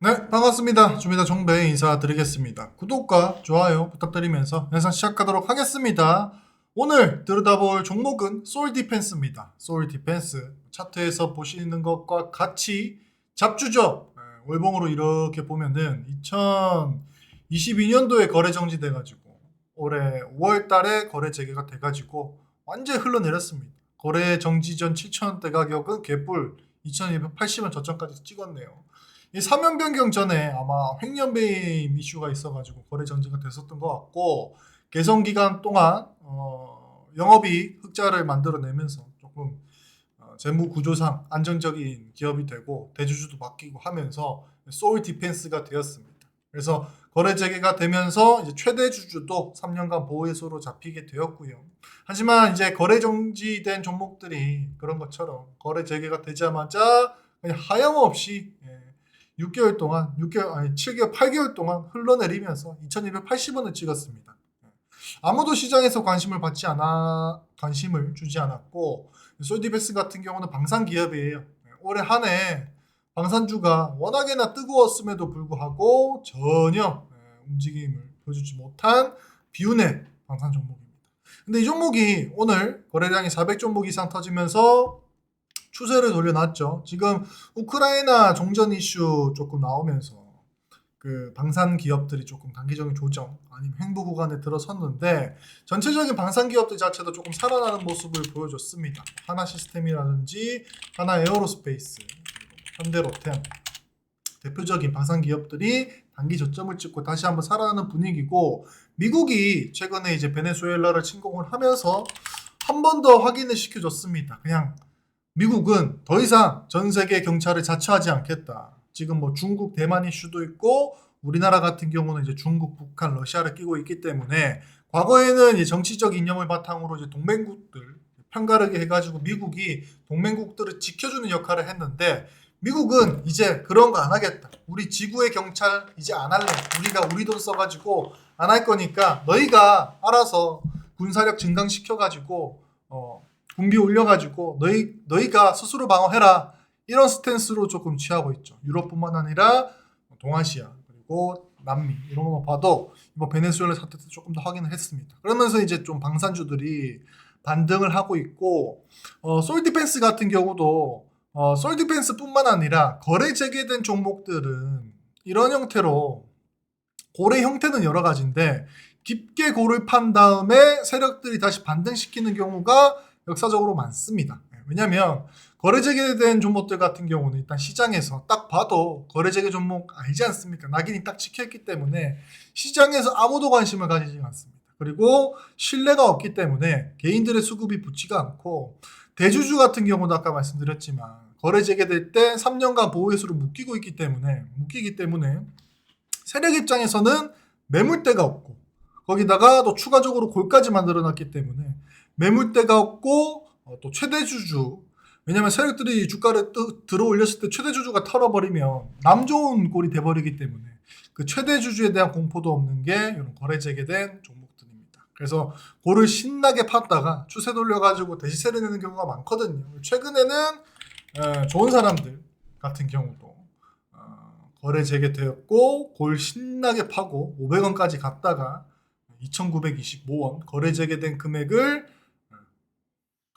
네, 반갑습니다. 주미다 정배 인사드리겠습니다. 구독과 좋아요 부탁드리면서 영상 시작하도록 하겠습니다. 오늘 들여다볼 종목은 소울 디펜스입니다. 소울 디펜스 차트에서 보시는 것과 같이 잡주죠. 네, 월봉으로 이렇게 보면은 2022년도에 거래 정지돼가지고 올해 5월달에 거래 재개가 돼가지고 완전히 흘러내렸습니다. 거래 정지 전 7,000원대 가격은 개뿔 2,280원 저점까지 찍었네요. 이 사면 변경 전에 아마 횡령배임 이슈가 있어가지고 거래 정지가 됐었던 것 같고 개선 기간 동안 어, 영업이익 흑자를 만들어내면서 조금 어, 재무 구조상 안정적인 기업이 되고 대주주도 바뀌고 하면서 소울 디펜스가 되었습니다. 그래서 거래 재개가 되면서 이제 최대 주주도 3년간 보호해소로 잡히게 되었고요. 하지만 이제 거래 정지된 종목들이 그런 것처럼 거래 재개가 되자마자 하염없이 예, 6개월 동안 6개월 아니 7개월 8개월 동안 흘러내리면서 2280원을 찍었습니다. 아무도 시장에서 관심을 받지 않아 관심을 주지 않았고 솔디베스 같은 경우는 방산 기업이에요. 올해 한 해 방산주가 워낙에나 뜨거웠음에도 불구하고 전혀 예, 움직임을 보여주지 못한 비운의 방산 종목입니다. 근데 이 종목이 오늘 거래량이 400종목 이상 터지면서 추세를 돌려놨죠. 지금 우크라이나 종전 이슈 조금 나오면서 그 방산 기업들이 조금 단기적인 조정 아니면 횡보 구간에 들어섰는데 전체적인 방산 기업들 자체도 조금 살아나는 모습을 보여줬습니다. 하나 시스템이라든지 하나 에어로스페이스, 현대로템 대표적인 방산 기업들이 단기 저점을 찍고 다시 한번 살아나는 분위기고 미국이 최근에 이제 베네수엘라를 침공을 하면서 한 번 더 확인을 시켜줬습니다. 그냥 미국은 더 이상 전 세계 경찰을 자처하지 않겠다. 지금 뭐 중국 대만 이슈도 있고 우리나라 같은 경우는 이제 중국, 북한, 러시아를 끼고 있기 때문에 과거에는 이제 정치적 이념을 바탕으로 이제 동맹국들 편가르게 해가지고 미국이 동맹국들을 지켜주는 역할을 했는데 미국은 이제 그런 거 안 하겠다. 우리 지구의 경찰 이제 안 할래. 우리가 우리 돈 써가지고 안 할 거니까 너희가 알아서 군사력 증강시켜가지고 어, 군비 올려가지고 너희 너희가 스스로 방어해라 이런 스탠스로 조금 취하고 있죠. 유럽뿐만 아니라 동아시아 그리고 남미 이런 것만 봐도 이번 베네수엘라 사태 때 조금 더 확인을 했습니다. 그러면서 이제 좀 방산주들이 반등을 하고 있고 어, 솔디펜스 같은 경우도 어, 솔디펜스뿐만 아니라 거래 재개된 종목들은 이런 형태로 고래 형태는 여러 가지인데 깊게 고를 판 다음에 세력들이 다시 반등시키는 경우가 역사적으로 많습니다. 왜냐하면 거래 재개된 종목들 같은 경우는 일단 시장에서 딱 봐도 거래 재개 종목 알지 않습니까? 낙인이 딱 찍혀있기 때문에 시장에서 아무도 관심을 가지지 않습니다. 그리고 신뢰가 없기 때문에 개인들의 수급이 붙지가 않고 대주주 같은 경우도 아까 말씀드렸지만 거래 재개될 때 3년간 보호회수를 묶이고 있기 때문에 묶이기 때문에 세력 입장에서는 매물대가 없고 거기다가 또 추가적으로 골까지 만들어 놨기 때문에 매물대가 없고 어, 또 최대 주주 왜냐면 세력들이 주가를 뜨, 들어 올렸을 때 최대 주주가 털어버리면 남 좋은 꼴이 돼버리기 때문에 그 최대 주주에 대한 공포도 없는 게 이런 거래 재개된 종목들입니다. 그래서 고를 신나게 팠다가 추세 돌려가지고 대시세를 내는 경우가 많거든요. 최근에는 에, 좋은 사람들 같은 경우도 어, 거래 재개되었고 골 신나게 파고 500원까지 갔다가 2,925원 거래 재개된 금액을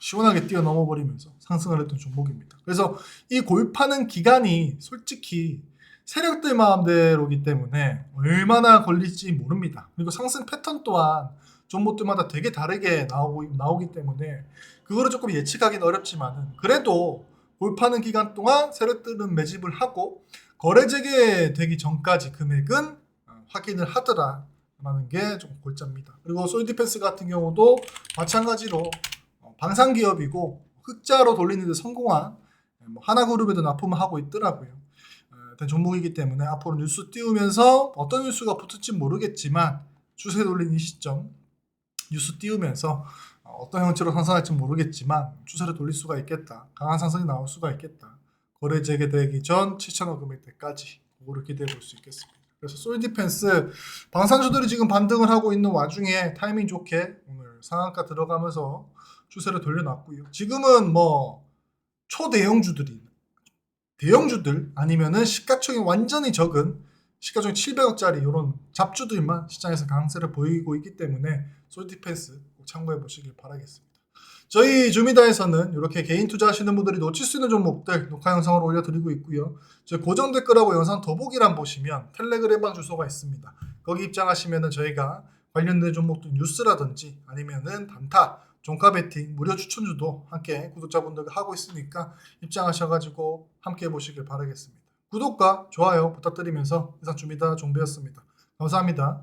시원하게 뛰어넘어 버리면서 상승을 했던 종목입니다. 그래서 이 골파는 기간이 솔직히 세력들 마음대로기 때문에 얼마나 걸릴지 모릅니다. 그리고 상승 패턴 또한 종목들마다 되게 다르게 나오고, 나오기 때문에 그거를 조금 예측하기는 어렵지만은 그래도 골파는 기간 동안 세력들은 매집을 하고 거래 재개되기 전까지 금액은 어, 확인을 하더라. 라는 게 좀 골자입니다. 그리고 솔디펜스 같은 경우도 마찬가지로 어, 방산 기업이고 흑자로 돌리는데 성공한 뭐 하나그룹에도 납품을 하고 있더라고요. 어, 된 종목이기 때문에 앞으로 뉴스 띄우면서 어떤 뉴스가 붙을지 모르겠지만 추세 이 시점 뉴스 띄우면서 어, 어떤 형태로 상승할지 모르겠지만 추세를 돌릴 수가 있겠다. 강한 상승이 나올 수가 있겠다. 거래 재개되기 전 7천억 금액대까지 그거를 기대해 볼 수 있겠습니다. 그래서 솔디펜스 방산주들이 지금 반등을 하고 있는 와중에 타이밍 좋게 오늘 상한가 들어가면서 추세를 돌려놨고요. 지금은 뭐 초대형주들이 대형주들 아니면은 시가총이 완전히 적은 시가총이 700억짜리 이런 잡주들만 시장에서 강세를 보이고 있기 때문에 솔디펜스 꼭 참고해 보시길 바라겠습니다. 저희 주미다에서는 이렇게 개인 투자하시는 분들이 놓칠 수 있는 종목들 녹화 영상으로 올려드리고 있고요. 저희 고정 댓글하고 영상 더보기란 보시면 텔레그램방 주소가 있습니다. 거기 입장하시면은 저희가 관련된 종목들 뉴스라든지 아니면은 단타, 종가 베팅 무료 추천주도 함께 구독자분들과 하고 있으니까 입장하셔가지고 함께 해보시길 바라겠습니다. 구독과 좋아요 부탁드리면서 이상 주미다 종배였습니다. 감사합니다.